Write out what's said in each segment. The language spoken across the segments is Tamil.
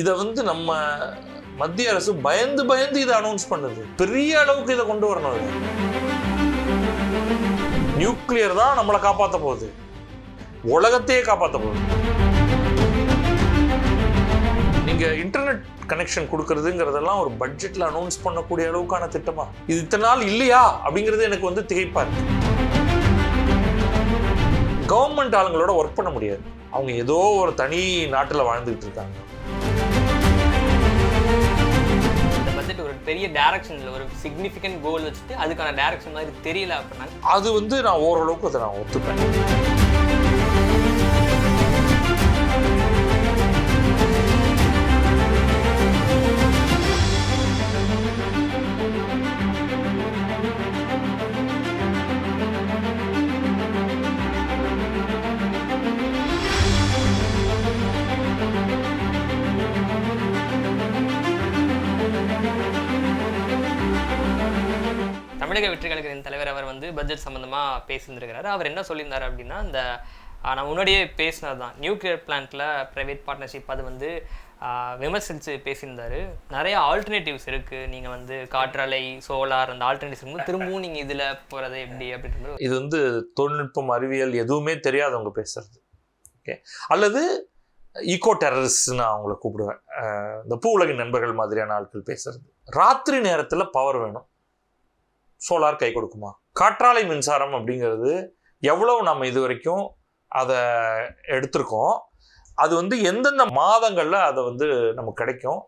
இதை வந்து நம்ம மத்திய அரசு பயந்து பயந்து இதை அனௌன்ஸ் பண்ணுது. பெரிய அளவுக்கு இதை கொண்டு வரணும் இது நியூக்ளியர் தான் நம்மளை காப்பாற்ற போகுது. உலகத்தையே காப்பாற்ற போகுது. நீங்க இன்டர்நெட் கனெக்ஷன் கொடுக்கறதுங்கிறதெல்லாம் ஒரு பட்ஜெட்ல அனௌன்ஸ் பண்ணக்கூடிய அளவுக்கான திட்டமா? இது இத்தனை நாள் இல்லையா? அப்படிங்கிறது எனக்கு வந்து திகைப்பா இருக்கு. கவர்மெண்ட் ஆளுங்களோட ஒர்க் பண்ண முடியாது. அவங்க ஏதோ ஒரு தனி நாட்டில் வாழ்ந்துகிட்டு இருக்காங்க. பெரிய டேரக்ஷன்ல ஒரு சிக்னிஃபிகண்ட் கோல் வச்சுட்டு அதுக்கான டேரக்ஷன் மாதிரி தெரியல அப்படின்னா அது வந்து நான் ஓரளவுக்கு அதை நான் ஒத்துப்பேன். வெற்றி கழகத்தின் தலைவர் அவர் வந்து பட்ஜெட் சம்மந்தமாக பேசியிருந்திருக்கிறாரு. அவர் என்ன சொல்லியிருந்தாரு அப்படின்னா இந்த நான் முன்னாடியே பேசினது தான். நியூக்ளியர் பிளான்ட்டில் ப்ரைவேட் பார்ட்னர்ஷிப் அது வந்து விமர்சித்து பேசியிருந்தாரு. நிறைய ஆல்டர்னேட்டிவ்ஸ் இருக்குது நீங்கள் வந்து காற்றலை சோலார் அந்த ஆல்டர்னேட்டிவ்ஸ் திரும்பவும் நீங்கள் இதில் போகிறது எப்படி அப்படின்றது இது வந்து தொழில்நுட்பம் அறிவியல் எதுவுமே தெரியாதவங்க பேசுறது. ஓகே. அல்லது ஈகோ டெரரிஸ்ட்னு அவங்கள கூப்பிடுவேன். இந்த பூ உலகின் நண்பர்கள் மாதிரியான ஆட்கள் பேசுறது. ராத்திரி நேரத்தில் பவர் வேணும். சோலார் கை கொடுக்குமா? காற்றாலை மின்சாரம் அப்படிங்கிறது எவ்வளவு நம்ம இது வரைக்கும் அதை எடுத்திருக்கோம். அது வந்து எந்தெந்த மாதங்களில் அதை வந்து நமக்கு கிடைக்கும்?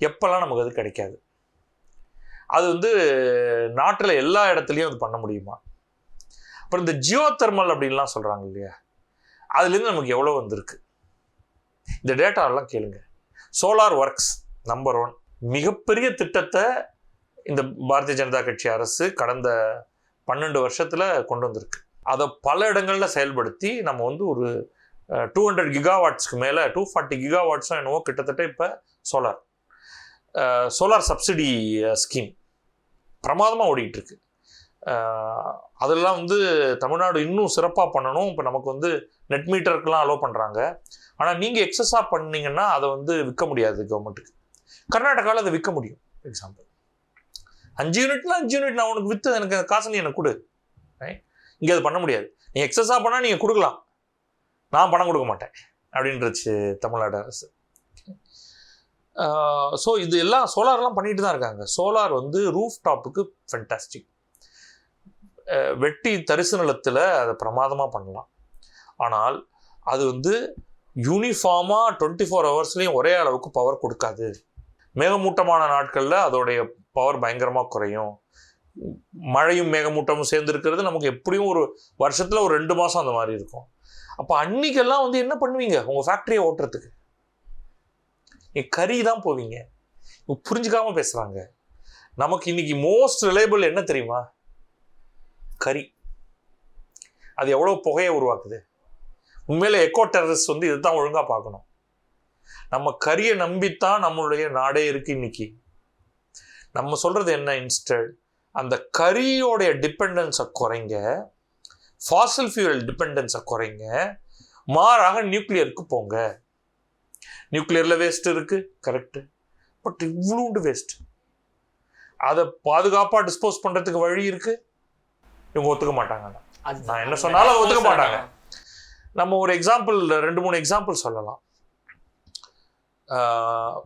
எப்போல்லாம் நமக்கு அது கிடைக்காது? அது வந்து நாட்டில் எல்லா இடத்துலையும் அது பண்ண முடியுமா? அப்புறம் இந்த ஜியோ தெர்மல் அப்படின்லாம் சொல்கிறாங்க இல்லையா? அதுலேருந்து நமக்கு எவ்வளோ வந்திருக்கு? இந்த டேட்டாலாம் கேளுங்க. Solar works number one. மிகப்பெரிய திட்டத்தை இந்த பாரதிய ஜனதா கட்சி அரசு கடந்த பன்னெண்டு வருஷத்தில் கொண்டு வந்திருக்கு. அதை பல இடங்களில் செயல்படுத்தி நம்ம வந்து ஒரு டூ ஹண்ட்ரட் கிகாவாட்ஸ்க்கு மேலே டூ ஃபார்ட்டி கிகாவாட்ஸும் என்னவோ கிட்டத்தட்ட இப்போ சோலார் சோலார் சப்சிடி ஸ்கீம் பிரமாதமாக ஓடிக்கிட்டு இருக்கு அதெல்லாம் வந்து தமிழ்நாடு இன்னும் சிறப்பாக பண்ணணும். இப்போ நமக்கு வந்து நெட் மீட்டருக்கெலாம் அலோவ் பண்ணுறாங்க ஆனால் நீங்கள் எக்ஸஸாக பண்ணீங்கன்னா அதை வந்து விற்க முடியாது கவர்மெண்ட்டுக்கு கர்நாடகாவில் அதை விற்க முடியும் எக்ஸாம்பிள் அஞ்சு யூனிட்னா அஞ்சு யூனிட் நான் உனக்கு விற்று எனக்கு காசு நீ எனக்கு கொடு. இங்கே அது பண்ண முடியாது. நீ எக்ஸஸாக பண்ணால் நீங்கள் கொடுக்கலாம். நான் பணம் கொடுக்க மாட்டேன். அப்படின்றச்சு தமிழ்நாடு அரசு. ஸோ இது எல்லாம் சோலார்லாம் பண்ணிட்டு தான் இருக்காங்க. சோலார் வந்து ரூஃப் டாப்புக்கு ஃபென்டாஸ்டிக் வெட்டி தரிசு நிலத்தில் அதை பிரமாதமாக பண்ணலாம். ஆனால் அது வந்து யூனிஃபார்மாக டுவெண்ட்டி ஃபோர் ஹவர்ஸ்லேயும் ஒரே அளவுக்கு பவர் கொடுக்காது. மேகமூட்டமான நாட்களில் அதோடைய பவர் பயங்கரமாக குறையும். மழையும் மேகமூட்டமும் சேர்ந்து இருக்கிறது நமக்கு எப்படியும் ஒரு வருஷத்தில் ஒரு ரெண்டு மாதம் அந்த மாதிரி இருக்கும். அப்போ அன்னைக்கெல்லாம் வந்து என்ன பண்ணுவீங்க? உங்கள் ஃபேக்ட்ரியை ஓட்டுறதுக்கு. நீ கறி தான் போவீங்க. புரிஞ்சுக்காமல் புரிஞ்சுக்காம பேசுகிறாங்க நமக்கு இன்னைக்கு மோஸ்ட் ரிலேபிள் என்ன தெரியுமா? கறி. அது எவ்வளோ புகையை உருவாக்குது? உண்மையில எக்கோ டெரரிஸ்ட் வந்து இதுதான் ஒழுங்காக பார்க்கணும். நம்ம கரியை நம்பித்தான் நம்மளுடைய நாடே இருக்குது இன்னைக்கு. நம்ம சொல்றது என்ன இன்ஸ்டட் அந்த கரியோடைய டிபெண்டன்ஸை குறைங்க ஃபாசில் ஃபியூயல் டிபெண்டன்ஸை குறைங்க மாறாக நியூக்ளியருக்கு போங்க. நியூக்ளியரில் வேஸ்ட் இருக்கு கரெக்டு பட் இவ்வளோண்டு வேஸ்ட் அதை பாதுகாப்பாக டிஸ்போஸ் பண்ணுறதுக்கு வழி இருக்கு. இவங்க ஒத்துக்க மாட்டாங்க நான் என்ன சொன்னாலும் ஒத்துக்க மாட்டாங்க. நம்ம ஒரு எக்ஸாம்பிள் ரெண்டு மூணு எக்ஸாம்பிள் சொல்லலாம். ஆஹ்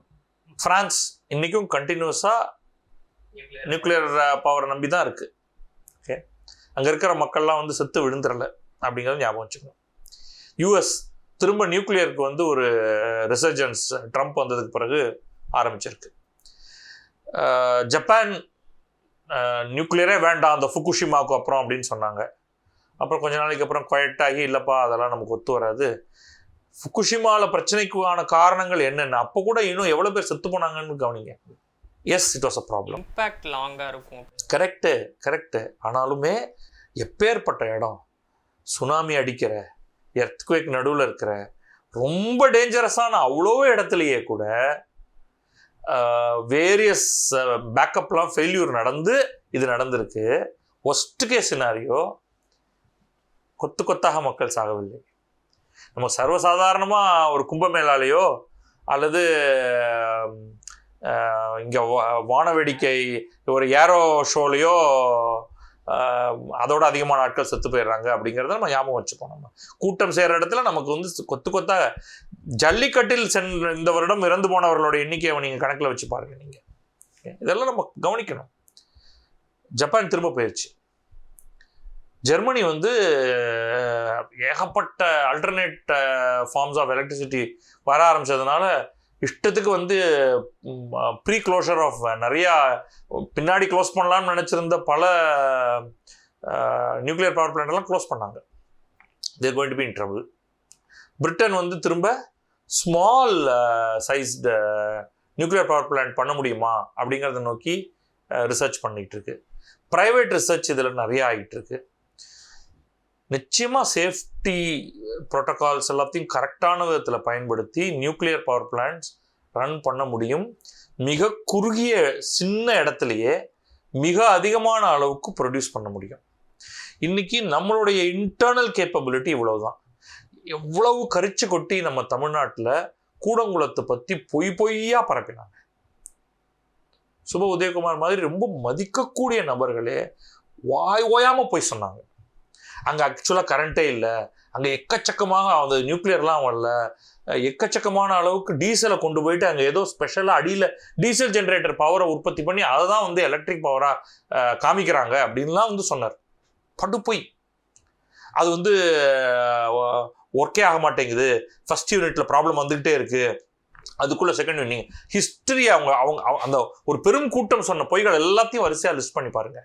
பிரான்ஸ் இன்னைக்கும் கண்டினியூஸாக நியூக்ளியர் பவரை நம்பி தான் இருக்கு. ஓகே அங்கே இருக்கிற மக்கள்லாம் வந்து செத்து விழுந்துடல அப்படிங்கிறத ஞாபகம் வச்சுக்கணும். யூஎஸ் திரும்ப நியூக்ளியருக்கு வந்து ஒரு uh, ரிசர்ஜன்ஸ் ட்ரம்ப் uh, வந்ததுக்கு பிறகு ஆரம்பிச்சிருக்கு. ஆஹ் ஜப்பான் நியூக்ளியரே வேண்டாம் அந்த ஃபுகுஷிமாவுக்கு அப்புறம் அப்படின்னு சொன்னாங்க. அப்புறம் கொஞ்ச நாளைக்கு அப்புறம் குவைட் ஆகி இல்லைப்பா அதெல்லாம் நமக்கு ஒத்து வராது. ஃபுகுஷிமாவில் பிரச்சனைக்கான காரணங்கள் என்னென்ன? அப்போ கூட இன்னும் எவ்வளோ பேர் செத்து போனாங்கன்னு கவனிங்க. Yes it was a problem impact லாங்கா இருக்கும். கரெக்டு கரெக்டு ஆனாலுமே எப்பேற்பட்ட இடம்? சுனாமி அடிக்கிற எர்த்குவேக் நடுவில் இருக்கிற ரொம்ப டேஞ்சரஸான அவ்வளோ இடத்துலையே கூட வேரியஸ் பேக்கப்லாம் ஃபெயில்யூர் நடந்து இது நடந்திருக்கு. ஒஸ்ட் கேஸ் சினாரியோ கொத்து கொத்தாக மக்கள் சாகவில்லை. நம்ம சர்வசாதாரணமாக ஒரு கும்பமேளாலேயோ அல்லது இங்கே வானவேடிக்கை ஒரு ஏரோ ஷோலையோ அதோட அதிகமான ஆட்கள் செத்து போயிடுறாங்க அப்படிங்கிறத நம்ம ஞாபகம் வச்சுப்போம் நம்ம. கூட்டம் செய்கிற இடத்துல நமக்கு வந்து கொத்து கொத்தா ஜல்லிக்கட்டில் சென்ற இந்த வருடம் இறந்து போனவர்களோட எண்ணிக்கையை நீங்கள் கணக்கில் வச்சு பாருங்க நீங்கள் இதெல்லாம் நம்ம கவனிக்கணும். ஜப்பான் திரும்ப போயிடுச்சு ஜெர்மனி வந்து ஏகப்பட்ட அல்டர்னேட் ஃபார்ம்ஸ் ஆஃப் எலக்ட்ரிசிட்டி வர ஆரம்பிச்சதுனால இஷ்டத்துக்கு வந்து ப்ரீ க்ளோஷர் ஆஃப் நிறையா பின்னாடி க்ளோஸ் பண்ணலாம்னு நினச்சிருந்த பல நியூக்ளியர் பவர் பிளான்ட்லாம் க்ளோஸ் பண்ணாங்க. They're going to be in trouble Britain வந்து திரும்ப small sized nuclear power plant பண்ண முடியுமா? அப்படிங்கிறத நோக்கி ரிசர்ச் பண்ணிகிட்டு இருக்கு. ப்ரைவேட் ரிசர்ச் இதில் நிறையா ஆகிட்டுருக்கு நிச்சயமாக சேஃப்டி ப்ரோட்டோகால்ஸ் எல்லாத்தையும் கரெக்டான விதத்தில் பயன்படுத்தி நியூக்ளியர் பவர் பிளான்ட்ஸ் ரன் பண்ண முடியும். மிக குறுகிய சின்ன இடத்துலையே மிக அதிகமான அளவுக்கு ப்ரொடியூஸ் பண்ண முடியும். இன்றைக்கி நம்மளுடைய இன்டர்னல் கேப்பபிலிட்டி இவ்வளவுதான். எவ்வளவு கரிச்சு கொட்டி நம்ம தமிழ்நாட்டில் கூடங்குளத்தை பற்றி பொய் பொய்யா பரப்பினாங்க. சுப உதயகுமார் மாதிரி ரொம்ப மதிக்கக்கூடிய நபர்களே வாய் ஓயாமல் போய் சொன்னாங்க. அங்கே ஆக்சுவலாக கரண்ட்டே இல்லை. அங்கே எக்கச்சக்கமாக அந்த நியூக்ளியர்லாம் வரல. எக்கச்சக்கமான அளவுக்கு டீசலை கொண்டு போயிட்டு அங்கே ஏதோ ஸ்பெஷலாக அடியில் டீசல் ஜென்ரேட்டர் பவரை உற்பத்தி பண்ணி அதை தான் வந்து எலக்ட்ரிக் பவராக காமிக்கிறாங்க அப்படின்லாம் வந்து சொன்னார். படுப்பொய் அது வந்து ஒர்க்கே ஆக மாட்டேங்குது. ஃபர்ஸ்ட் யூனிட்ல ப்ராப்ளம் வந்துகிட்டே இருக்கு. அதுக்குள்ள செகண்ட் யூனிட் ஹிஸ்டரி அவங்க அவங்க அந்த ஒரு பெரும் கூட்டம் சொன்ன பொய்கள் எல்லாத்தையும் வரிசையாக லிஸ்ட் பண்ணி பாருங்க.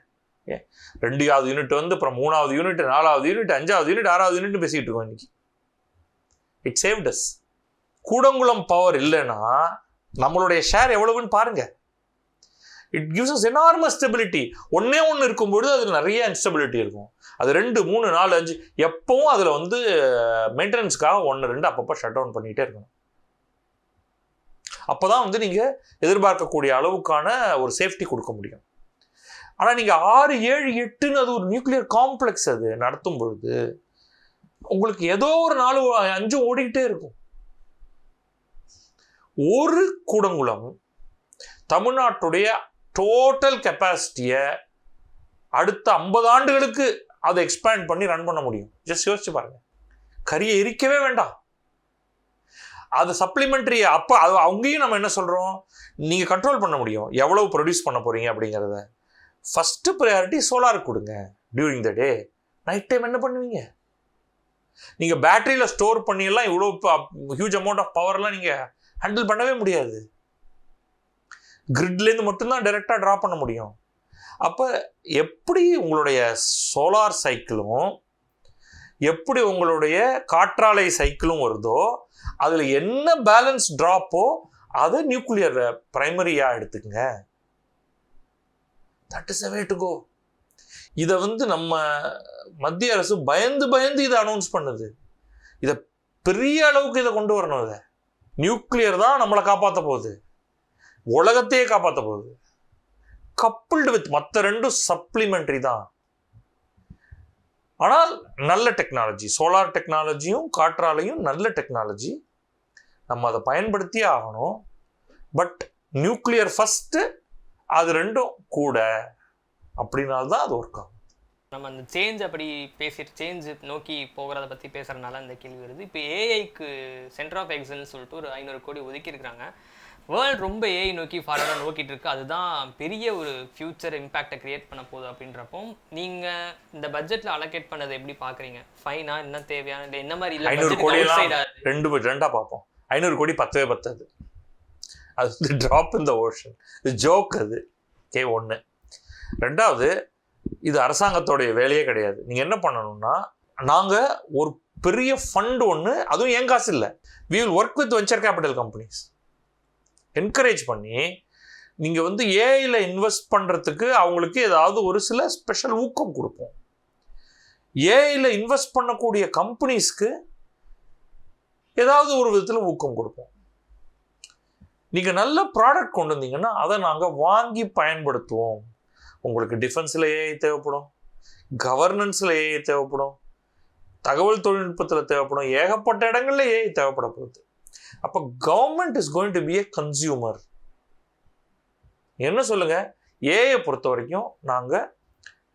ரெண்டாவது யூனிட் வந்து அப்புறம் மூணாவது யூனிட் நாலாவது யூனிட் அஞ்சாவது யூனிட் ஆறாவது யூனிட் பேசிக்கிட்டு இருக்கோம் இன்னைக்கு. இட் சேவ்டஸ் கூடங்குளம் பவர் இல்லைன்னா நம்மளுடைய ஷேர் எவ்வளவுன்னு பாருங்க. It gives us enormous stability ஒன்னே ஒன்று இருக்கும்பொழுது அதில் நிறைய இன்ஸ்டபிலிட்டி இருக்கும். அது ரெண்டு மூணு நாலு அஞ்சு எப்பவும் அதில் வந்து மெயின்டெனன்ஸ்க்காக ஒன்று ரெண்டு அப்பப்போ ஷட் டவுன் பண்ணிகிட்டே இருக்கணும். அப்போ தான் வந்து நீங்கள் எதிர்பார்க்கக்கூடிய அளவுக்கான ஒரு சேஃப்டி கொடுக்க முடியும். ஆனால் நீங்கள் ஆறு ஏழு எட்டுன்னு அது ஒரு நியூக்ளியர் காம்ப்ளெக்ஸ் அது நடத்தும் பொழுது உங்களுக்கு ஏதோ ஒரு நாலு அஞ்சு ஓடிக்கிட்டே இருக்கும். ஒரு கூடங்குளம் தமிழ்நாட்டுடைய டோட்டல் கெப்பாசிட்டியை அடுத்த ஐம்பது ஆண்டுகளுக்கு அதை எக்ஸ்பேண்ட் பண்ணி ரன் பண்ண முடியும். ஜஸ்ட் யோசிச்சு பாருங்க. கரியை எரிக்கவே வேண்டாம். அது சப்ளிமெண்ட்ரி அப்போ அது அங்கேயும் நம்ம என்ன சொல்கிறோம் நீங்கள் கண்ட்ரோல் பண்ண முடியும். எவ்வளவு ப்ரொடியூஸ் பண்ண போகிறீங்க அப்படிங்கிறத. ஃபஸ்ட்டு ப்ரையாரிட்டி சோலார் கொடுங்க. During the day night time என்ன பண்ணுவீங்க? நீங்கள் பேட்டரியில் ஸ்டோர் பண்ணியெல்லாம் இவ்வளோ ஹியூஜ் அமௌண்ட் ஆஃப் பவர்லாம் நீங்கள் ஹேண்டில் பண்ணவே முடியாது. கிரிட்லேருந்து மட்டும்தான் டைரெக்டாக ட்ரா பண்ண முடியும். அப்போ எப்படி உங்களுடைய சோலார் சைக்கிளும் எப்படி உங்களுடைய காற்றாலை சைக்கிளும் வருதோ அதில் என்ன பேலன்ஸ் ட்ராப்போ அதை நியூக்ளியர் ப்ரைமரியாக எடுத்துக்கங்க. That is way to go இதை வந்து நம்ம மத்திய அரசு பயந்து பயந்து இதை அனௌன்ஸ் பண்ணுது. இதை பெரிய அளவுக்கு இதை கொண்டு வரணும் இதை. நியூக்ளியர் தான் நம்மளை காப்பாற்ற போகுது. உலகத்தையே காப்பாற்ற போகுது. கப்புள்டு வித் மற்ற ரெண்டும் சப்ளிமெண்ட்ரி தான். ஆனால் நல்ல டெக்னாலஜி சோலார் டெக்னாலஜியும் காற்றாலையும் நல்ல டெக்னாலஜி நம்ம அதை பயன்படுத்தியே ஆகணும். பட் நியூக்ளியர் ஃபஸ்ட்டு அது ரெண்டும் கூட அப்படின்னால்தான் அது ஒர்க் ஆகும். நம்ம அந்த சேஞ்ச் அப்படி பேசிட்டு சேஞ்ச் நோக்கி போகிறத பற்றி பேசுகிறனால அந்த கேள்வி வருது. இப்போ ஏஐக்கு சென்டர் ஆஃப் எக்ஸல்னு சொல்லிட்டு ஒரு ஐநூறு கோடி ஒதுக்கியிருக்கிறாங்க வேர்ல்டு ரொம்ப ஏஐ நோக்கி ஃபார்வர்டாக நோக்கிட்டு இருக்கு. அதுதான் பெரிய ஒரு ஃபியூச்சர் இம்பேக்டை கிரியேட் பண்ண போகுது அப்படின்றப்போ நீங்கள் இந்த பட்ஜெட்டில் அலோகேட் பண்ணதை எப்படி பார்க்குறீங்க ஃபைனா என்ன தேவையான இல்லை என்ன மாதிரி இல்லை ரெண்டு ப- ரெண்டா பார்ப்போம். ஐநூறு கோடி பத்தவே பத்தாது. அது வந்து ட்ராப் த ஓஷன் இது ஜோக் அது. கே ஒன்று ரெண்டாவது இது அரசாங்கத்தோடைய வேலையே கிடையாது. நீங்கள் என்ன பண்ணணும்னா நாங்கள் ஒரு பெரிய ஃபண்ட் ஒன்று அதுவும் என் காசு இல்லை. We will work with venture capital companies encourage பண்ணி நீங்கள் வந்து ஏஐயில் இன்வெஸ்ட் பண்ணுறதுக்கு அவங்களுக்கு ஏதாவது ஒரு சில ஸ்பெஷல் ஊக்கம் கொடுப்போம். ஏஐயில் இன்வெஸ்ட் பண்ணக்கூடிய கம்பெனிஸ்க்கு ஏதாவது ஒரு விதத்தில் ஊக்கம் கொடுப்போம். நீங்கள் நல்ல ப்ராடக்ட் கொண்டு வந்தீங்கன்னா அதை நாங்கள் வாங்கி பயன்படுத்துவோம். உங்களுக்கு டிஃபென்ஸில் ஏஐ தேவைப்படும். கவர்னன்ஸில் ஏஐ தேவைப்படும். தகவல் தொழில்நுட்பத்தில் தேவைப்படும். ஏகப்பட்ட இடங்கள்ல ஏஐ தேவைப்பட போகுது அப்போ government is going to be a consumer என்ன சொல்லுங்க? ஏஐ பொறுத்த வரைக்கும் நாங்கள்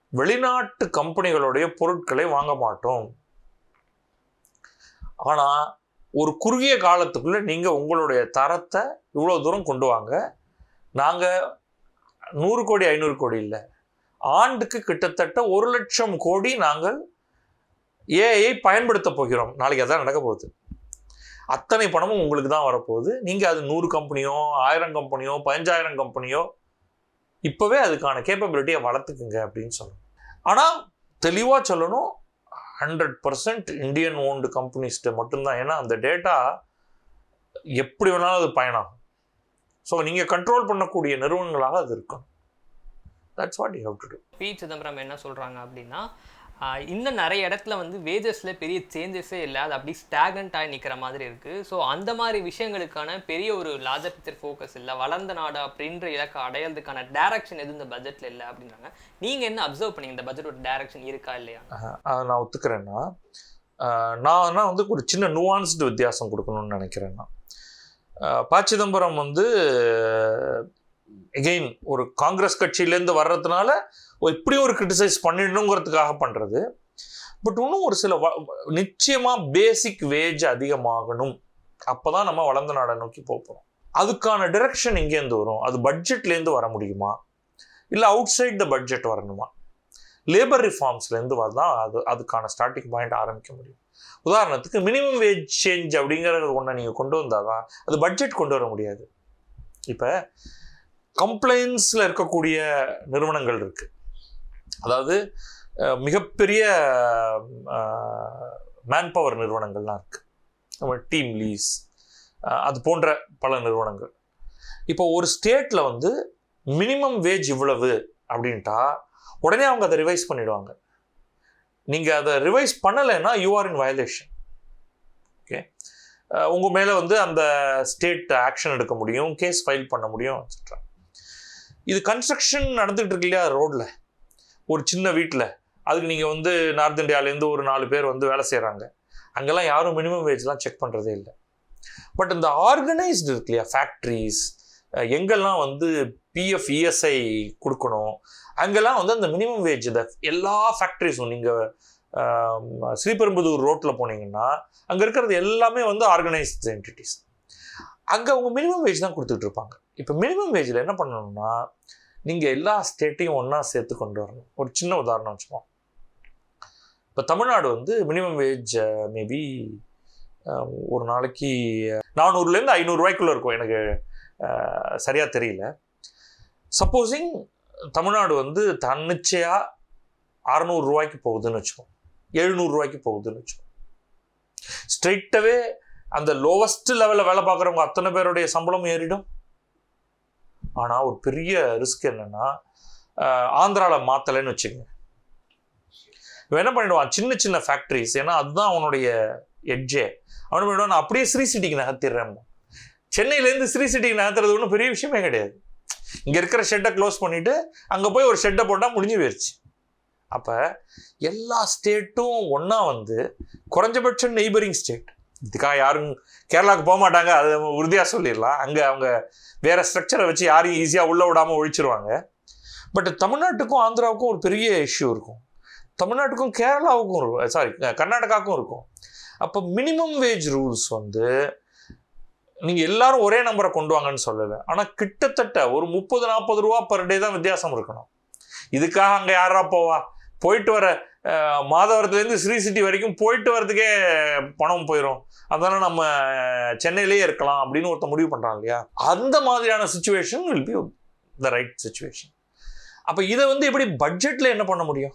வெளிநாட்டு கம்பெனிகளுடைய பொருட்களை வாங்க மாட்டோம். ஆனால் ஒரு குறுகிய காலத்துக்குள்ளே நீங்கள் உங்களுடைய தரத்தை இவ்வளோ தூரம் கொண்டு வாங்க. நாங்கள் நூறு கோடி ஐநூறு கோடி இல்லை. ஆண்டுக்கு கிட்டத்தட்ட ஒரு லட்சம் கோடி நாங்கள் ஏஐ பயன்படுத்த போகிறோம். நாளைக்கு அதான் நடக்க போகுது. அத்தனை பணமும் உங்களுக்கு தான் வரப்போகுது. நீங்கள் அது நூறு கம்பெனியோ ஆயிரம் கம்பெனியோ பதினஞ்சாயிரம் கம்பெனியோ இப்போவே அதுக்கான கேப்பபிலிட்டியை வளர்த்துக்குங்க அப்படின்னு சொல்லணும் ஆனால் தெளிவாக சொல்லணும் ஹண்ட்ரட் பர்சன்ட் இந்தியன் ஓன்டு கம்பெனிஸ்ட்டு மட்டும்தான். ஏன்னா அந்த டேட்டா எப்படி வேணாலும் அது பயனாகும். ஸோ நீங்கள் கண்ட்ரோல் பண்ணக்கூடிய நிறுவனங்களாக அது இருக்கும் that's what you have to do P Chidambaram என்ன சொல்கிறாங்க அப்படின்னா இன்னும் நிறைய இடத்துல வந்து வேஜஸில் பெரிய சேஞ்சஸே இல்லை. அது அப்படி ஸ்டாக்னண்ட் ஆகி நிற்கிற மாதிரி இருக்குது ஸோ அந்த மாதிரி விஷயங்களுக்கான பெரிய ஒரு லார்ஜர் பிக்சர் ஃபோக்கஸ் இல்லை. வளர்ந்த நாடு அப்படின்ற இலக்கை அடையிறதுக்கான டேரக்ஷன் எதுவும் இந்த பட்ஜெட்டில் இல்லை அப்படின்றாங்க. நீங்கள் என்ன அப்சர்வ் பண்ணீங்க? இந்த பட்ஜெட்டோட டேரக்ஷன் இருக்கா இல்லையா? அதை நான் ஒத்துக்கிறேன்னா நான் நான் வந்து ஒரு சின்ன நுவான்ஸ்டு வித்தியாசம் கொடுக்கணும்னு நினைக்கிறேன் நான் ப சிதம்பரம் வந்து எகெயின் ஒரு காங்கிரஸ் கட்சியிலேருந்து வர்றதுனால ஒரு இப்படி ஒரு கிரிட்டிசைஸ் பண்ணிடணுங்கிறதுக்காக பண்ணுறது பட் இன்னும் ஒரு சில வ- நிச்சயமாக பேசிக் வேஜ் அதிகமாகணும். அப்போ தான் நம்ம வளர்ந்த நாடை நோக்கி போக போகிறோம் அதுக்கான டிரெக்ஷன் எங்கேருந்து வரும்? அது பட்ஜெட்லேருந்து வர முடியுமா? இல்லை அவுட் சைட் த பட்ஜெட் வரணுமா? லேபர் ரிஃபார்ம்ஸ்லேருந்து வரதான் அது அதுக்கான ஸ்டார்டிங் பாயிண்ட் ஆரம்பிக்க முடியும். உதாரணத்துக்கு மினிமம் வேஜ் சேஞ்ச் அப்படிங்கிற ஒன்றை நீங்கள் கொண்டு வந்தால் தான் அது பட்ஜெட் கொண்டு வர முடியாது. இப்போ கம்ப்ளைண்ட்ஸில் இருக்கக்கூடிய நிறுவனங்கள் இருக்குது அதாவது மிகப்பெரிய மேன் பவர் நிறுவனங்கள்லாம் இருக்குது நம்ம டீம் லீஸ் அது போன்ற பல நிறுவனங்கள். இப்போ ஒரு ஸ்டேட்டில் வந்து மினிமம் வேஜ் இவ்வளவு அப்படின்ட்டா உடனே அவங்க அதை ரிவைஸ் பண்ணிடுவாங்க. நீங்கள் அதை ரிவைஸ் பண்ணலைன்னா you are in violation okay உங்கள் மேலே வந்து அந்த ஸ்டேட் ஆக்ஷன் எடுக்க முடியும் கேஸ் ஃபைல் பண்ண முடியும் எட்ஸெட்ரா இது கன்ஸ்ட்ரக்ஷன் நடந்துகிட்டு இருக்கு இல்லையா ரோட்டில் ஒரு சின்ன வீட்டில் அதுக்கு நீங்கள் வந்து நார்த் இந்தியாவிலேருந்து ஒரு நாலு பேர் வந்து வேலை செய்கிறாங்க அங்கெல்லாம் யாரும் மினிமம் வேஜ்லாம் செக் பண்ணுறதே இல்லை. பட் இந்த ஆர்கனைஸ்டு இருக்கு இல்லையா ஃபேக்ட்ரிஸ் எங்கெல்லாம் வந்து பிஎஃப் இஎஸ்ஐ கொடுக்கணும் அங்கெல்லாம் வந்து அந்த மினிமம் வேஜ் இதை எல்லா ஃபேக்ட்ரிஸும் நீங்கள் ஸ்ரீபெரும்புதூர் ரோட்டில் போனீங்கன்னா அங்கே இருக்கிறது எல்லாமே வந்து ஆர்கனைஸ்டு என்டிட்டிஸ் அங்கே அவங்க மினிமம் வேஜ் தான் கொடுத்துட்ருப்பாங்க இப்போ மினிமம் வேஜில் என்ன பண்ணணும்னா நீங்கள் எல்லா ஸ்டேட்டையும் ஒன்றா சேர்த்து கொண்டு வரணும். ஒரு சின்ன உதாரணம் வச்சுப்போம். இப்போ தமிழ்நாடு வந்து மினிமம் வேஜ் மேபி ஒரு நாளைக்கு நானூறுலேருந்து ஐநூறுரூவாய்க்குள்ளே இருக்கும். எனக்கு சரியாக தெரியல. சப்போஸிங் தமிழ்நாடு வந்து தன்னிச்சையாக அறநூறுரூவாய்க்கு போகுதுன்னு வச்சுக்கோம் எழுநூறுரூவாய்க்கு போகுதுன்னு வச்சுக்கோம் ஸ்ட்ரெயிட்டாகவே அந்த லோவஸ்ட் லெவலில் வேலை பார்க்குறவங்க அத்தனை பேருடைய சம்பளம் ஏறிடும். ஆனால் ஒரு பெரிய ரிஸ்க் என்னென்னா ஆந்திராவில் மாற்றலைன்னு வச்சுக்கோங்க. இவன் என்ன பண்ணிடுவான்? சின்ன சின்ன ஃபேக்ட்ரிஸ் ஏன்னா அதுதான் அவனுடைய எட்ஜே அவன் பண்ணிடுவான் நான் அப்படியே ஸ்ரீ சிட்டிக்கு நகர்த்திடுறேன். சென்னையிலேருந்து ஸ்ரீ சிட்டிக்கு நகர்த்துறது ஒன்றும் பெரிய விஷயமே கிடையாது. இங்கே இருக்கிற ஷெட்டை க்ளோஸ் பண்ணிவிட்டு அங்கே போய் ஒரு ஷெட்டை போட்டால் முடிஞ்சு போயிடுச்சு அப்போ எல்லா ஸ்டேட்டும் ஒன்றா வந்து குறைஞ்சபட்சம் நெய்பரிங் ஸ்டேட் இதுக்காக யாரும் கேரளாவுக்கு போக மாட்டாங்க. அது உறுதியாக சொல்லிடலாம். அங்கே அவங்க வேற ஸ்ட்ரக்சரை வச்சு யாரையும் ஈஸியாக உள்ளே விடாமல் ஒழிச்சிருவாங்க. பட் தமிழ்நாட்டுக்கும் ஆந்திராவுக்கும் ஒரு பெரிய இஷ்யூ இருக்கும். தமிழ்நாட்டுக்கும் கேரளாவுக்கும் இருக்கும் சாரி கர்நாடகாவுக்கும் இருக்கும். அப்போ மினிமம் வேஜ் ரூல்ஸ் வந்து நீங்கள் எல்லாரும் ஒரே நம்பரை கொண்டு வாங்கன்னு சொல்லலை. ஆனால் கிட்டத்தட்ட ஒரு முப்பது நாற்பது ரூபா பர் டே தான் வித்தியாசம் இருக்கணும். இதுக்காக அங்கே யாரா போவா? போயிட்டு வர மாதவரத்துலேருந்து ஸ்ரீ சிட்டி வரைக்கும் போயிட்டு வரதுக்கே பணம் போயிடும் அதனால் நம்ம சென்னையிலேயே இருக்கலாம் அப்படின்னு ஒருத்த முடிவு பண்ணுறாங்க இல்லையா? அந்த மாதிரியான situation will be the right situation அப்போ இதை வந்து எப்படி பட்ஜெட்டில் என்ன பண்ண முடியும்?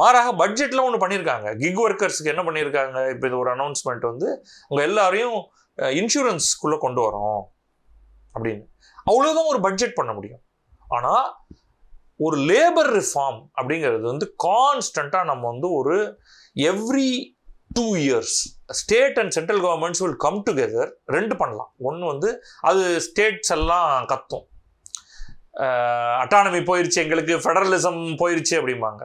மாறாக பட்ஜெட்டில் ஒன்று பண்ணியிருக்காங்க. கிக் ஒர்க்கர்ஸுக்கு என்ன பண்ணியிருக்காங்க? இப்போ இது ஒரு அனௌன்ஸ்மெண்ட் வந்து உங்கள் எல்லாரையும் இன்சூரன்ஸ்குள்ளே கொண்டு வரோம் அப்படின்னு. அவ்வளோதான் ஒரு பட்ஜெட் பண்ண முடியும். ஆனால் ஒரு லேபர் ரிஃபார்ம் அப்படிங்கிறது வந்து கான்ஸ்டண்ட்டாக நம்ம வந்து ஒரு every two years state and central governments will come together ரெண்டு பண்ணலாம். ஒன்று வந்து அது ஸ்டேட்ஸ் எல்லாம் கத்தும். அட்டானமி போயிருச்சு எங்களுக்கு ஃபெடரலிசம் போயிடுச்சு அப்படிம்பாங்க.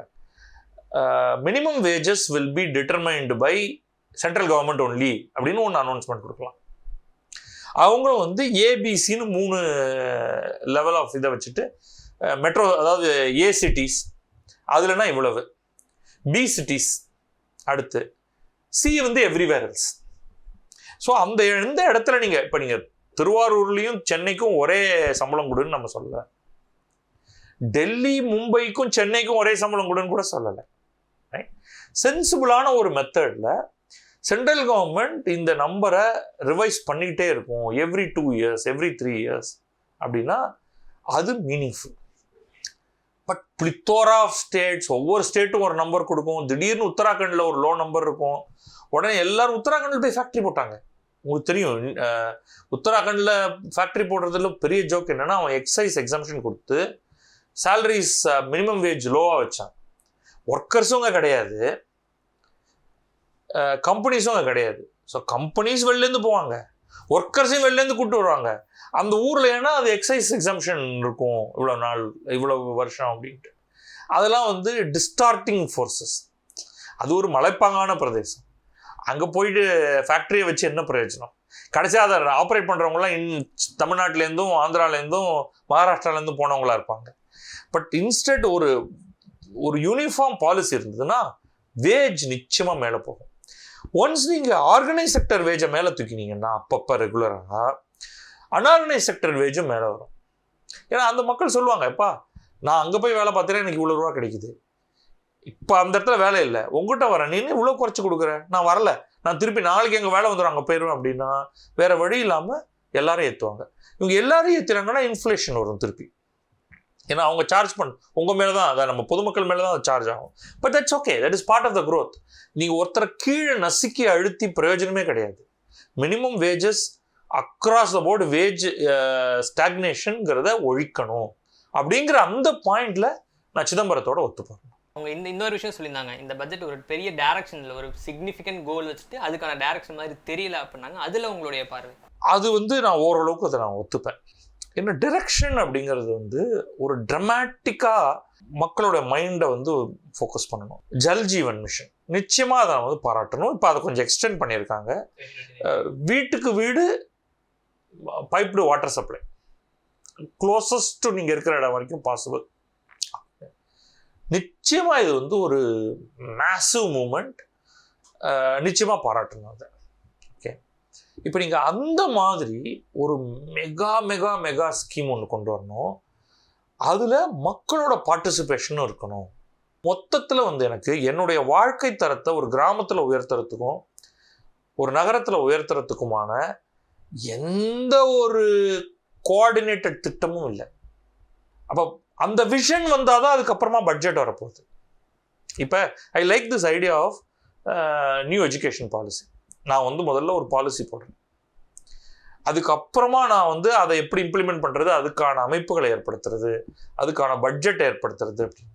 Minimum wages will be determined by central government only அப்படின்னு ஒன்று அனௌன்ஸ்மெண்ட் கொடுக்கலாம். அவங்களும் வந்து ஏபிசின்னு மூணு லெவல் ஆஃப் இதை வச்சுட்டு மெட்ரோ அதாவது ஏ சிட்டிஸ் அதுலனா இவ்வளவு? பி சிட்டிஸ் அடுத்து சி வந்து எவ்ரிவேர் எல்ஸ் ஸோ அந்த எந்த இடத்துல நீங்கள் இப்போ நீங்கள் திருவாரூர்லேயும் சென்னைக்கும் ஒரே சம்பளம் கொடுன்னு நம்ம சொல்லலை. டெல்லி மும்பைக்கும் சென்னைக்கும் ஒரே சம்பளம் கொடுன்னு கூட சொல்லலை. சென்சிபிளான ஒரு மெத்தடில் சென்ட்ரல் கவர்மெண்ட் இந்த நம்பரை ரிவைஸ் பண்ணிக்கிட்டே இருக்கும். Every two years every three years அப்படின்னா அது meaningful but plethora of states ஒவ்வொரு ஸ்டேட்டும் ஒரு நம்பர் கொடுக்கும். திடீர்னு உத்தராகண்டில் ஒரு லோ நம்பர் இருக்கும். உடனே எல்லாரும் உத்தராகண்டில் போய் ஃபேக்ட்ரி போட்டாங்க. உங்களுக்கு தெரியும் உத்தராகண்டில் ஃபேக்ட்ரி போடுறதுல பெரிய ஜோக் என்னென்னா அவன் எக்ஸைஸ் எக்ஸம்ஷன் கொடுத்து சேலரிஸ் மினிமம் வேஜ் லோவாக வச்சான். ஒர்க்கர்ஸும் அங்கே கிடையாது. கம்பெனிஸும் அங்கே கிடையாது. ஸோ கம்பெனிஸ் வெளிலேருந்து போவாங்க. ஒர்க்கர்ஸையும் வெளிலேருந்து கூப்பிட்டு வருவாங்க. அந்த ஊரில் ஏன்னா அது எக்ஸைஸ் எக்ஸாம்ஷன் இருக்கும். இவ்வளோ நாள் இவ்வளோ வருஷம் அப்படின்ட்டு. அதெல்லாம் வந்து டிஸ்டார்டிங் ஃபோர்ஸஸ் அது ஒரு மலைப்பாங்கான பிரதேசம். அங்கே போயிட்டு ஃபேக்ட்ரியை வச்சு என்ன பிரயோஜனம்? கடைசியாக அதை ஆப்ரேட் பண்ணுறவங்களாம் இன் தமிழ்நாட்டிலேருந்தும் ஆந்திராலேருந்தும் மகாராஷ்டிராலேருந்தும் போனவங்களாக இருப்பாங்க. பட் இன்ஸ்டன்ட் ஒரு ஒரு யூனிஃபார்ம் பாலிசி இருந்ததுன்னா வேஜ் நிச்சயமாக மேலே போகும். ஒன்ஸ் நீங்கள் ஆர்கனைஸ் செக்டர் வேஜை மேலே தூக்கினீங்கன்னா அப்பப்போ ரெகுலராக அன்ஆர்கனைஸ் செக்டர் வேஜும் மேலே வரும். ஏன்னா அந்த மக்கள் சொல்லுவாங்க எப்பா நான் அங்கே போய் வேலை பார்த்துட்டேன் எனக்கு இவ்வளோ ரூபா கிடைக்குது. இப்போ அந்த இடத்துல வேலை இல்லை. உங்ககிட்ட வரேன். நீ இவ்வளோ குறைச்சி கொடுக்குற? நான் வரல. நான் திருப்பி நாளைக்கு எங்கள் வேலை வந்துடும் அங்கே போயிடுவேன் அப்படின்னா வேறு வழி இல்லாமல் எல்லாரும் ஏற்றுவாங்க இவங்க எல்லாரும் ஏற்றுறாங்கன்னா இன்ஃப்ளேஷன் வரும் திருப்பி. ஏன்னா அவங்க சார்ஜ் பண்ண உங்கள் மேலே தான் அதான் நம்ம பொதுமக்கள் மேலே தான் அது சார்ஜ் ஆகும். But that's okay that is part of the growth. நீங்கள் ஒருத்தரை கீழே நசுக்கி அழுத்தி பிரயோஜனமே கிடையாது. Minimum wages across the board wage ஸ்டாக்னேஷனுங்கிறத ஒழிக்கணும். அப்படிங்கிற அந்த பாயிண்ட்ல நான் சிதம்பரத்தோட ஒத்துப்பேன். அவங்க இந்த இன்னொரு விஷயம் சொல்லியிருந்தாங்க. இந்த பட்ஜெட் ஒரு பெரிய டைரக்ஷனில் ஒரு சிக்னிஃபிகண்ட் கோல் வச்சுட்டு அதுக்கான டைரக்ஷன் மாதிரி தெரியல அப்படின்னாங்க. அதில் உங்களுடைய பார்வை? அது வந்து நான் ஓரளவுக்கு அதை நான் ஒத்துப்பேன். என்ன டிரெக்ஷன் அப்படிங்கிறது வந்து ஒரு ட்ரமாட்டிக்காக மக்களோட மைண்டை வந்து ஃபோக்கஸ் பண்ணணும். ஜல் ஜீவன் மிஷன் நிச்சயமாக அதை வந்து பாராட்டணும். இப்போ அதை கொஞ்சம் எக்ஸ்டெண்ட் பண்ணியிருக்காங்க. வீட்டுக்கு வீடு பைப்டு வாட்டர் சப்ளை க்ளோசஸ்ட் நீங்கள் இருக்கிற இடம் வரைக்கும் பாசிபிள் நிச்சயமாக இது வந்து ஒரு மேசிவ் மூமெண்ட் நிச்சயமாக பாராட்டணும் அதை. இப்போ நீங்கள் அந்த மாதிரி ஒரு மெகா மெகா மெகா ஸ்கீம் ஒன்று கொண்டு வரணும். அதில் மக்களோட பார்ட்டிசிபேஷனும் இருக்கணும். மொத்தத்தில் வந்து எனக்கு என்னுடைய வாழ்க்கை தரத்தை ஒரு கிராமத்தில் உயர்த்துறதுக்கும் ஒரு நகரத்தில் உயர்த்துறதுக்குமான எந்த ஒரு கோஆர்டினேட்டட் திட்டமும் இல்லை. அப்போ அந்த விஷன் வந்தால் தான் அதுக்கப்புறமா பட்ஜெட் வரப்போகுது. இப்போ I like this idea of new education policy நான் வந்து முதல்ல ஒரு பாலிசி போடுறேன். அதுக்கப்புறமா நான் வந்து அதை எப்படி இம்ப்ளிமெண்ட் பண்ணுறது அதுக்கான அமைப்புகளை ஏற்படுத்துறது அதுக்கான பட்ஜெட் ஏற்படுத்துறது அப்படின்னு.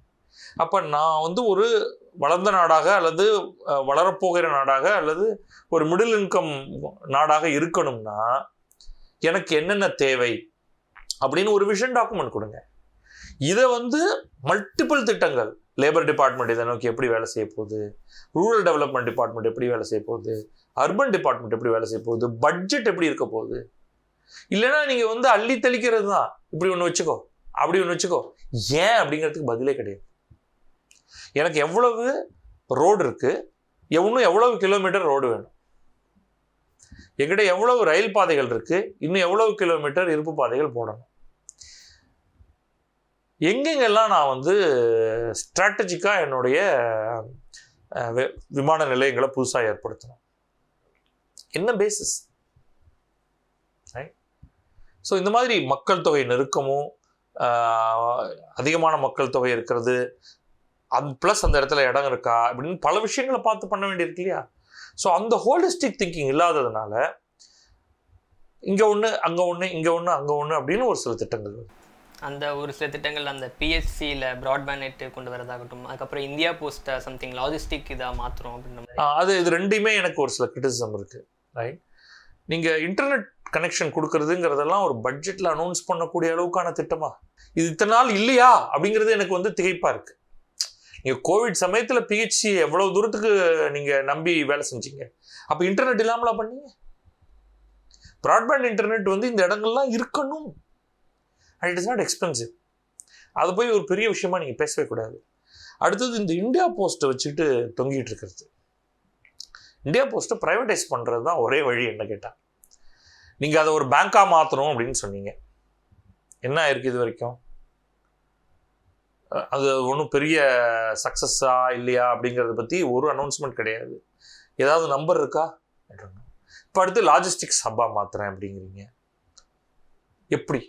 அப்போ நான் வந்து ஒரு வளர்ந்த நாடாக அல்லது வளரப்போகிற நாடாக அல்லது ஒரு மிடில் இன்கம் நாடாக இருக்கணும்னா எனக்கு என்னென்ன தேவை அப்படின்னு ஒரு விஷன் டாக்குமெண்ட் கொடுங்க. இதை வந்து மல்டிபிள் திட்டங்கள் லேபர் டிபார்ட்மெண்ட் இதை நோக்கி எப்படி வேலை செய்ய போகுது ரூரல் டெவலப்மெண்ட் டிபார்ட்மெண்ட் எப்படி வேலை செய்ய போகுது அர்பன் டிபார்ட்மெண்ட் எப்படி வேலை செய்ய போகுது? பட்ஜெட் எப்படி இருக்க போகுது? இல்லைன்னா நீங்கள் வந்து அள்ளி தெளிக்கிறது தான். இப்படி ஒன்று வச்சுக்கோ அப்படி ஒன்று வச்சுக்கோ. ஏன் அப்படிங்கிறதுக்கு பதிலே கிடையாது. எனக்கு எவ்வளவு ரோடு இருக்குது இன்னும் எவ்வளவு கிலோமீட்டர் ரோடு வேணும்? எங்கிட்ட எவ்வளவு ரயில் பாதைகள் இருக்குது இன்னும் எவ்வளவு கிலோமீட்டர் இருப்பு பாதைகள் போடணும்? எங்கெங்கெல்லாம் நான் வந்து ஸ்ட்ராட்டஜிக்காக என்னுடைய வி- விமான நிலையங்களை புதுசாக ஏற்படுத்தணும்? என்ன பேசிஸ் ஸோ இந்த மாதிரி மக்கள் தொகை நெருக்கமும் அதிகமான மக்கள் தொகை இருக்கிறது அந் ப்ளஸ் அந்த இடத்துல இடம் இருக்கா அப்படின்னு பல விஷயங்களை பார்த்து பண்ண வேண்டியிருக்கு இல்லையா? ஸோ அந்த ஹோலிஸ்டிக் திங்கிங் இல்லாததுனால இங்கே ஒன்று அங்கே ஒன்று இங்கே ஒன்று அங்கே ஒன்று அப்படின்னு ஒரு சில திட்டங்கள். அந்த ஒரு சில திட்டங்கள் அந்த பிஎஸ்சியில் ப்ராட்பேண்ட் நெட்டு கொண்டு வரதாகட்டும் அதுக்கப்புறம் இந்தியா போஸ்ட் சம்திங் லாஜிஸ்டிக் இதாக மாற்றுறோம் அப்படின்ற ஆஹ் அது இது ரெண்டுமே எனக்கு ஒரு சில கிரிட்டிசிசம் இருக்குது ரைட் நீங்கள் இன்டர்நெட் கனெக்ஷன் கொடுக்கறதுங்கிறதெல்லாம் ஒரு பட்ஜெட்டில் அனௌன்ஸ் பண்ணக்கூடிய அளவுக்கான திட்டமா? இது இத்தனை நாள் இல்லையா? அப்படிங்கிறது எனக்கு வந்து திகைப்பாக இருக்குது நீங்கள் கோவிட் சமயத்தில் பிஹெச்சி எவ்வளோ தூரத்துக்கு நீங்கள் நம்பி வேலை செஞ்சீங்க? அப்போ இன்டர்நெட் இல்லாமலா பண்ணீங்க? ப்ராட்பேண்ட் இன்டர்நெட் வந்து இந்த இடங்கள்லாம் இருக்கணும். And it is not expensive அது போய் ஒரு பெரிய விஷயமா நீங்கள் பேசவே கூடாது. அடுத்தது இந்த இந்தியா போஸ்ட்டை வச்சுட்டு தொங்கிட்டு இருக்கிறது. இந்தியா போஸ்ட்டை ப்ரைவேட்டைஸ் பண்ணுறது தான் ஒரே வழி என்ன கேட்டால் நீங்கள் அதை ஒரு பேங்காக மாற்றணும் அப்படின்னு சொன்னீங்க. என்ன இருக்குது இது வரைக்கும்? அது ஒன்றும் பெரிய சக்ஸஸ்ஸா இல்லையா அப்படிங்கிறத பற்றி ஒரு அனௌன்ஸ்மெண்ட் கிடையாது. ஏதாவது நம்பர் இருக்கா? இப்போ அடுத்து லாஜிஸ்டிக்ஸ் ஹப்பாக மாற்றுறேன் அப்படிங்கிறீங்க. எப்படி?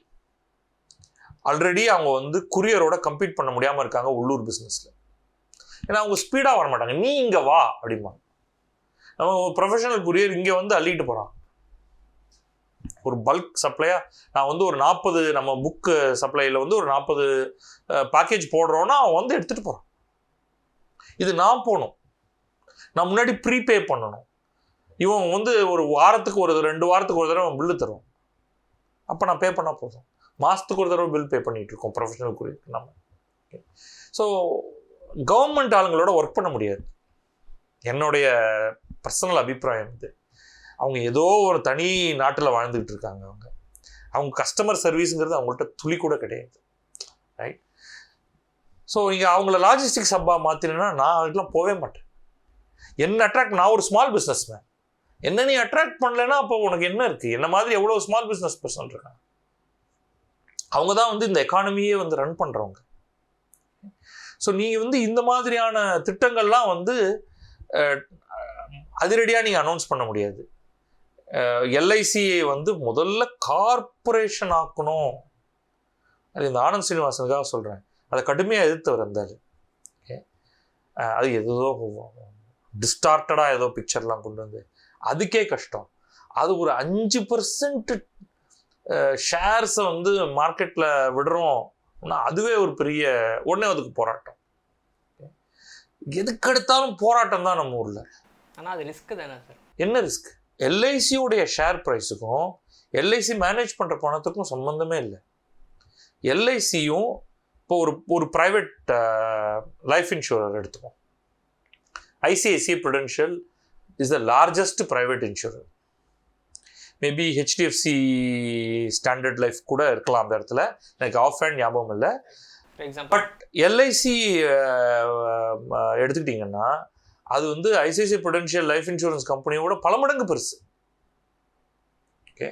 ஆல்ரெடி அவங்க வந்து குரியரோட கம்பீட் பண்ண முடியாமல் இருக்காங்க உள்ளூர் பிஸ்னஸில் ஏன்னா அவங்க ஸ்பீடாக வர மாட்டாங்க நீ இங்கே வா அப்படிம்பாங்க. நம்ம ப்ரொஃபஷனல் குரியர் இங்கே வந்து அள்ளிட்டு போகிறான் ஒரு பல்க் சப்ளையாக நான் வந்து ஒரு நாற்பது நம்ம புக்கு சப்ளையில் வந்து ஒரு நாற்பது பேக்கேஜ் போடுறோன்னா அவன் வந்து எடுத்துகிட்டு போகிறான் இது நான் போகணும் நான் முன்னாடி ப்ரீபே பண்ணணும். இவன் வந்து ஒரு வாரத்துக்கு ஒரு ரெண்டு வாரத்துக்கு ஒரு தடவை பில்லு தரும் அப்போ நான் பே பண்ணால் போதும். மாதத்துக்கு ஒரு தடவை பில் பே பண்ணிகிட்டு இருக்கோம் ப்ரொஃபஷனல் குரியர் நம்ம. ஸோ கவர்மெண்ட் ஆளுங்களோட ஒர்க் பண்ண முடியாது. என்னுடைய பர்சனல் அபிப்பிராயம் இது. அவங்க ஏதோ ஒரு தனி நாட்டில் வாழ்ந்துக்கிட்டு இருக்காங்க அவங்க. அவங்க கஸ்டமர் சர்வீஸுங்கிறது அவங்கள்ட்ட துளி கூட கிடையாது. ரைட் ஸோ இங்கே அவங்கள லாஜிஸ்டிக்ஸ் சப்பாக மாற்றினா நான் அதுக்கெலாம் போகவே மாட்டேன். என்ன அட்ராக்ட் நான் ஒரு ஸ்மால் பிஸ்னஸ் மேன் என்ன நீ அட்ராக்ட் பண்ணலைன்னா அப்போ உனக்கு என்ன இருக்குது என்ன மாதிரி எவ்வளோ ஸ்மால் பிஸ்னஸ் பர்சன் இருக்காங்க அவங்க தான் வந்து இந்த எக்கானமியே வந்து ரன் பண்ணுறவங்க ஸோ நீங்கள் வந்து இந்த மாதிரியான திட்டங்கள்லாம் வந்து அதிரடியாக நீங்கள் அனௌன்ஸ் பண்ண முடியாது. எல்ஐசியை வந்து முதல்ல கார்ப்பரேஷன் ஆக்கணும். அது இந்த ஆனந்த் சீனிவாசனுக்காக சொல்கிறேன் அதை கடுமையாக எதிர்த்தவர் இருந்தார். ஓகே அது எதுதோ டிஸ்டார்டடாக ஏதோ பிக்சர்லாம் கொண்டு வந்து அதுக்கே கஷ்டம். அது ஒரு அஞ்சு பர்சன்ட் ஷேர்ஸை வந்து மார்க்கெட்டில் விடுறோம். அதுவே ஒரு பெரிய உடனே அதுக்கு போராட்டம். எதுக்கு எடுத்தாலும் போராட்டம் தான் நம்ம ஊரில். ஆனால் அது ரிஸ்க் தானே சார் என்ன ரிஸ்க் எல்ஐசியோடைய ஷேர் ப்ரைஸுக்கும் எல்ஐசி மேனேஜ் பண்ணுற பணத்துக்கும் சம்மந்தமே இல்லை. எல்ஐசியும் இப்போ ஒரு ஒரு ப்ரைவேட் லைஃப் இன்சூரர் எடுத்துப்போம் ICICI prudential is the largest private insurer maybe HDFC standard life கூட இருக்கலாம் அந்த இடத்துல. எனக்கு ஆஃப் ஹேண்ட் ஞாபகம் இல்லை. பட் எல்ஐசி எடுத்துக்கிட்டிங்கன்னா அது வந்து ஐசிஐசிஐ ப்ரொடென்ஷியல் லைஃப் இன்சூரன்ஸ் கம்பெனியோட பல மடங்கு பெருசு. ஓகே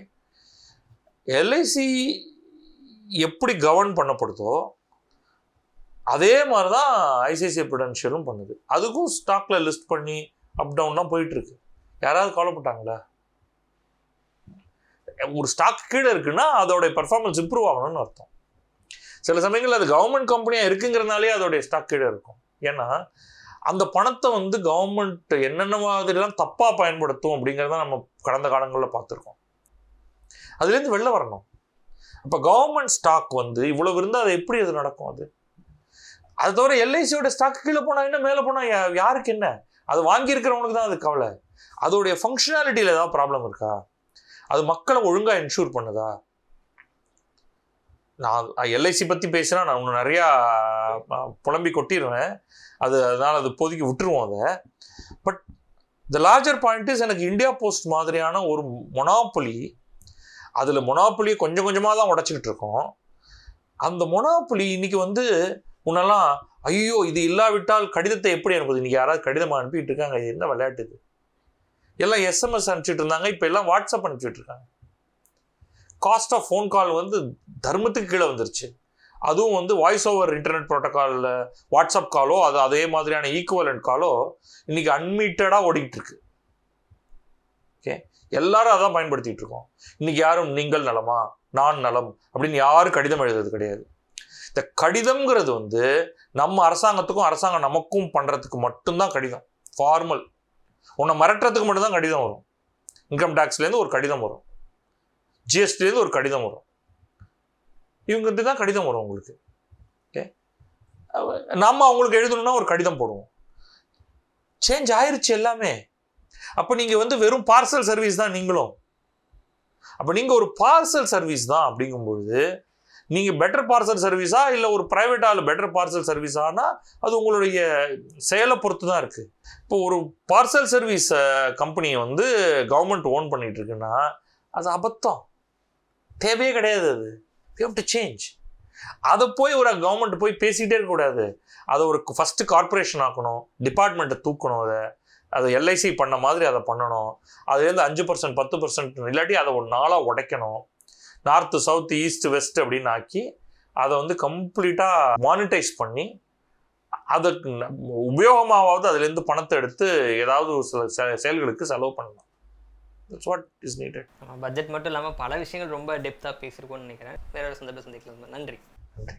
எல்ஐசி எப்படி கவர்ன் பண்ணப்படுதோ அதே மாதிரி தான் ஐசிஐசிஐ ப்ரொடென்ஷியலும் பண்ணுது. அதுக்கும் ஸ்டாக்ல லிஸ்ட் பண்ணி அப் டவுன்லாம் போயிட்டுருக்கு. யாராவது கவலைப்பட்டாங்களா? ஒரு ஸ்டாக் கீழே இருக்குன்னா அதோடைய பெர்ஃபார்மன்ஸ் இம்ப்ரூவ் ஆகணும்னு அர்த்தம். சில சமயங்களில் அது கவர்மெண்ட் கம்பெனியாக இருக்குங்கிறனாலே அதோடைய ஸ்டாக் கீழே இருக்கும். ஏன்னா அந்த பணத்தை வந்து கவர்மெண்ட் என்னென்ன மாதிரிலாம் தப்பாக பயன்படுத்தும் அப்படிங்கிறத நம்ம கடந்த காலங்களில் பார்த்துருக்கோம். அதுலேருந்து வெளில வரணும். அப்போ கவர்மெண்ட் ஸ்டாக் வந்து இவ்வளோ இருந்தால் அது எப்படி அது நடக்கும் அது? அது தவிர எல்ஐசியோட ஸ்டாக் கீழே போனால் என்ன மேலே போனால் யாருக்கு என்ன? அது வாங்கியிருக்கிறவனுக்கு தான் அது கவலை. அதோடைய ஃபங்க்ஷனாலிட்டியில் ஏதாவது ப்ராப்ளம் இருக்கா? அது மக்களை ஒழுங்காக இன்சூர் பண்ணுதா? நான் எல்ஐசி பற்றி பேசினா நான் இன்னும் நிறையா புலம்பி கொட்டிடுவேன் அது அதனால் அது பொதுக்கி விட்டுருவோம் அதை. But the larger point is எனக்கு இந்தியா போஸ்ட் மாதிரியான ஒரு மொனாப்பொலி அதில் மொனாப்பொலியை கொஞ்சம் கொஞ்சமாக தான் உடச்சிக்கிட்டு இருக்கோம். அந்த மொனாப்பொலி இன்னைக்கு வந்து உன்னெல்லாம் ஐயோ இது இல்லாவிட்டால் கடிதத்தை எப்படி அனுப்புது இன்னைக்கு யாராவது கடிதமாக அனுப்பிட்டு இருக்காங்க இது என்ன விளையாட்டு இது? எல்லாம் எஸ்எம்எஸ் அனுப்பிச்சிட்டு இருந்தாங்க இப்போ எல்லாம் வாட்ஸ்அப் அனுப்பிச்சிட்டு இருக்காங்க. காஸ்ட் ஆஃப் ஃபோன் கால் வந்து தர்மத்துக்கு கீழே வந்துருச்சு. அதுவும் வந்து வாய்ஸ் ஓவர் இன்டர்நெட் ப்ரோட்டோக்காலில் வாட்ஸ்அப் காலோ அது அதே மாதிரியான ஈக்குவலண்ட் காலோ இன்னைக்கு அன்மீட்டடாக ஓடிக்கிட்டு இருக்கு ஓகே எல்லாரும் அதான் பயன்படுத்திட்டு இருக்கோம். இன்னைக்கு யாரும் நீங்கள் நலமா நான் நலம் அப்படின்னு யாரும் கடிதம் எழுதுறது கிடையாது. இந்த கடிதம்ங்கிறது வந்து நம்ம அரசாங்கத்துக்கும் அரசாங்கம் நமக்கும் பண்ணுறதுக்கு மட்டும்தான் கடிதம். ஃபார்மல் உன்னை மிரட்டுறதுக்கு மட்டும்தான் கடிதம் வரும். இன்கம் டேக்ஸ்லேருந்து ஒரு கடிதம் வரும். ஜிஎஸ்டிலேருந்து ஒரு கடிதம் வரும். இவங்கிட்ட தான் கடிதம் வரும் உங்களுக்கு. ஓகே நம்ம அவங்களுக்கு எழுதணும்னா ஒரு கடிதம் போடுவோம். சேஞ்ச் ஆயிருச்சு எல்லாமே. அப்போ நீங்கள் வந்து வெறும் பார்சல் சர்வீஸ் தான் நீங்களும். அப்போ நீங்கள் ஒரு பார்சல் சர்வீஸ் தான் அப்படிங்கும்பொழுது நீங்கள் பெட்டர் பார்சல் சர்வீஸா இல்லை ஒரு ப்ரைவேட் ஆள் பெட்டர் பார்சல் சர்வீஸானா அது உங்களுடைய செயலை பொறுத்து தான் இருக்குது இப்போ ஒரு பார்சல் சர்வீஸ் கம்பெனியை வந்து கவர்மெண்ட் ஓன் பண்ணிகிட்டு இருக்குன்னா அது அபத்தம். தேவையே கிடையாது அது. யூ ஹவ் டு சேஞ்ச் அதை போய் ஒரு கவர்மெண்ட் போய் பேசிக்கிட்டே இருக்கக்கூடாது. அதை ஒரு ஃபஸ்ட்டு கார்ப்பரேஷன் ஆக்கணும் டிபார்ட்மெண்ட்டை தூக்கணும் அதை. அதை எல்ஐசி பண்ண மாதிரி அதை பண்ணணும். அதுலேருந்து அஞ்சு பர்சன்ட் பத்து பர்சன்ட் இல்லாட்டி அதை ஒரு நாளாக உடைக்கணும். நார்த்து சவுத் ஈஸ்ட் வெஸ்ட் அப்படின்னு ஆக்கி அதை வந்து கம்ப்ளீட்டாக மானிட்டைஸ் பண்ணி அதுக்கு ந- உபயோகமாவது அதுலேருந்து பணத்தை எடுத்து ஏதாவது ஒரு சில செயல்களுக்கு செலவு பண்ணலாம். That's what is needed budget மட்டும் இல்லாமல் பல விஷயங்கள் ரொம்ப டெப்த்தாக பேசியிருக்கோம்னு நினைக்கிறேன். வேற ஒரு சந்தர்ப்ப சந்திக்கலாம். நன்றி. நன்றி.